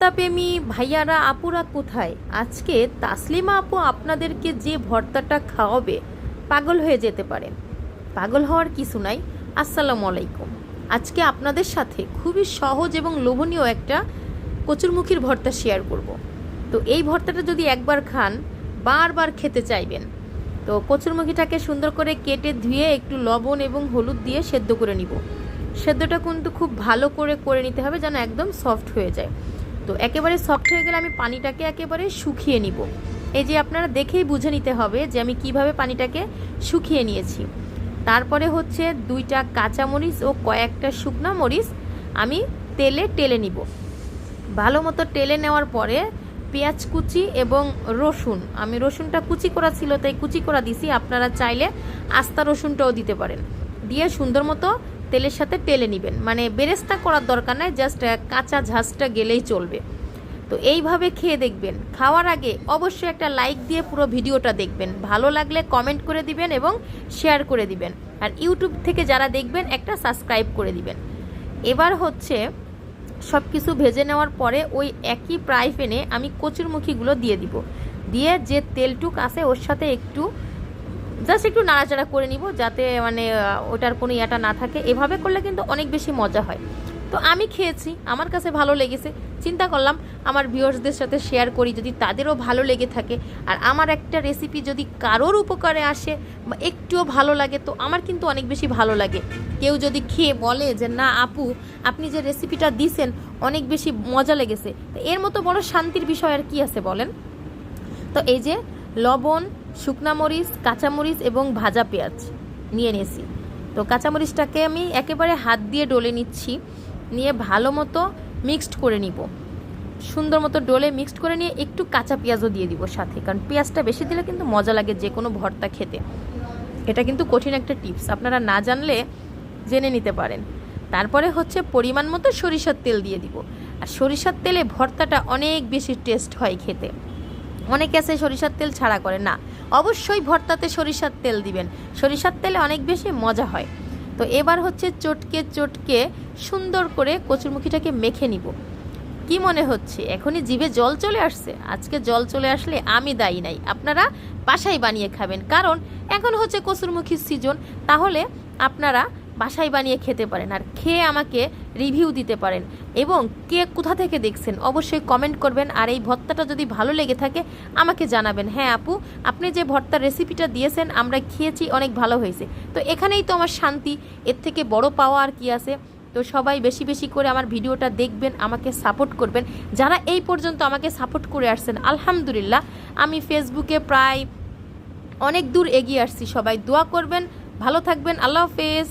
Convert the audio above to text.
ভর্তাপ্রেমী ভাইয়ারা, আপুরা কোথায়? আজকে তাসলিমা আপু আপনাদেরকে যে ভর্তাটা খাওয়াবে, পাগল হয়ে যেতে পারেন। পাগল হওয়ার কিছু নাই। আসসালামু আলাইকুম। আজকে আপনাদের সাথে খুবই সহজ এবং লোভনীয় একটা কচুরমুখীর ভর্তা শেয়ার করব। তো এই ভর্তাটা যদি একবার খান, বারবার খেতে চাইবেন। তো কচুরমুখীটাকে সুন্দর করে কেটে ধুয়ে একটু লবণ এবং হলুদ দিয়ে সেদ্ধ করে নিব। সেদ্ধটা কিন্তু খুব ভালো করে করে নিতে হবে যেন একদম সফট হয়ে যায়। তো একেবারে সফট হয়ে গেলে আমি পানিটাকে একেবারে শুকিয়ে নিব। এই যে আপনারা দেখেই বুঝে নিতে হবে যে আমি কীভাবে পানিটাকে শুকিয়ে নিয়েছি। তারপরে হচ্ছে দুইটা কাঁচামরিচ ও কয়েকটা শুকনা মরিচ আমি তেলে টেলে নিব। ভালো মতো টেলে নেওয়ার পরে পেঁয়াজ কুচি এবং রসুন। আমি রসুনটা কুচি করা ছিল, তাই কুচি করা দিছি। আপনারা চাইলে আস্তা রসুনটাও দিতে পারেন। দিয়ে সুন্দর মতো তেলের সাথে টেলে নেবেন। মানে বেরেস্তা করার দরকার নাই জাস্ট কাঁচা ঝাঁসটা গেলেই চলবে। তো এইভাবে খেয়ে দেখবেন। খাওয়ার আগে অবশ্যই একটা লাইক দিয়ে পুরো ভিডিওটা দেখবেন। ভালো লাগলে কমেন্ট করে দিবেন এবং শেয়ার করে দিবেন। আর ইউটিউব থেকে যারা দেখবেন, একটা সাবস্ক্রাইব করে দিবেন। এবার হচ্ছে সব কিছু ভেজে নেওয়ার পরে ওই একই ফ্রাই প্যানে আমি কচুরমুখীগুলো দিয়ে দিব। দিয়ে যে তেলটুক আছে, ওর সাথে একটু জাস্ট একটু নাড়াচাড়া করে নিব যাতে মানে ওটার কোনো ইয়াটা না থাকে। এভাবে করলে কিন্তু অনেক বেশি মজা হয়। তো আমি খেয়েছি, আমার কাছে ভালো লেগেছে। চিন্তা করলাম আমার ভিউয়ার্সদের সাথে শেয়ার করি, যদি তাদেরও ভালো লেগে থাকে। আর আমার একটা রেসিপি যদি কারোর উপকারে আসে বা একটুও ভালো লাগে, তো আমার কিন্তু অনেক বেশি ভালো লাগে। কেউ যদি খেয়ে বলে যে, না আপু, আপনি যে রেসিপিটা দিছেন, অনেক বেশি মজা লেগেছে। তো এর মতো বড় শান্তির বিষয় আর কি আছে বলেন? তো এই যে লবণ শুকনা মরিচ কাঁচামরিচ এবং ভাজা পেঁয়াজ নিয়ে নিয়েছি। তো কাঁচামরিচটাকে আমি একেবারে হাত দিয়ে ডলে নিচ্ছি, নিয়ে ভালো মতো মিক্সড করে নিব। সুন্দর মতো ডলে মিক্সড করে নিয়ে একটু কাঁচা পেঁয়াজও দিয়ে দিব সাথে, কারণ পেঁয়াজটা বেশি দিলে কিন্তু মজা লাগে যে কোনো ভর্তা খেতে। এটা কিন্তু কঠিন একটা টিপস, আপনারা না জানলে জেনে নিতে পারেন। তারপরে হচ্ছে পরিমাণ মতো সরিষার তেল দিয়ে দিব। আর সরিষার তেলে ভর্তাটা অনেক বেশি টেস্ট হয় খেতে। অনেকে আছে সরিষার তেল ছাড়া করে। না, অবশ্যই ভর্তাতে সরিষার তেল দিবেন। সরিষার তেলে অনেক বেশি মজা হয়। তো এবার হচ্ছে চটকে চটকে সুন্দর করে কচুরমুখিটাকে মেখে নিব। কি মনে হচ্ছে? এখনই জিভে জল চলে আসছে। আজকে জল চলে আসলে আমি দায়ী নাই। আপনারা বাসায় বানিয়ে খাবেন। কারণ এখন হচ্ছে কচুরমুখির সিজন তাহলে আপনারা বাসায় বানিয়ে খেতে পারেন আর খেয়ে আমাকে রিভিউ দিতে পারেন। এবং কে কোথা থেকে দেখছেন অবশ্যই কমেন্ট করবেন আর এই ভর্তাটা যদি ভালো লেগে থাকে আমাকে জানাবেন। হ্যাঁ আপু, আপনি যে ভর্তার রেসিপিটা দিয়েছেন আমরা খেয়েছি, অনেক ভালো হয়েছে। তো এখানেই তো আমার শান্তি, এর থেকে বড় পাওয়া আর কি আছে। তো সবাই বেশি বেশি করে আমার ভিডিওটা দেখবেন, আমাকে সাপোর্ট করবেন। যারা এই পর্যন্ত আমাকে সাপোর্ট করে আসছেন, আলহামদুলিল্লাহ, আমি ফেসবুকে প্রায় অনেক দূর এগিয়ে আসছি। সবাই দোয়া করবেন, ভালো থাকবেন, আল্লাহ হাফেজ।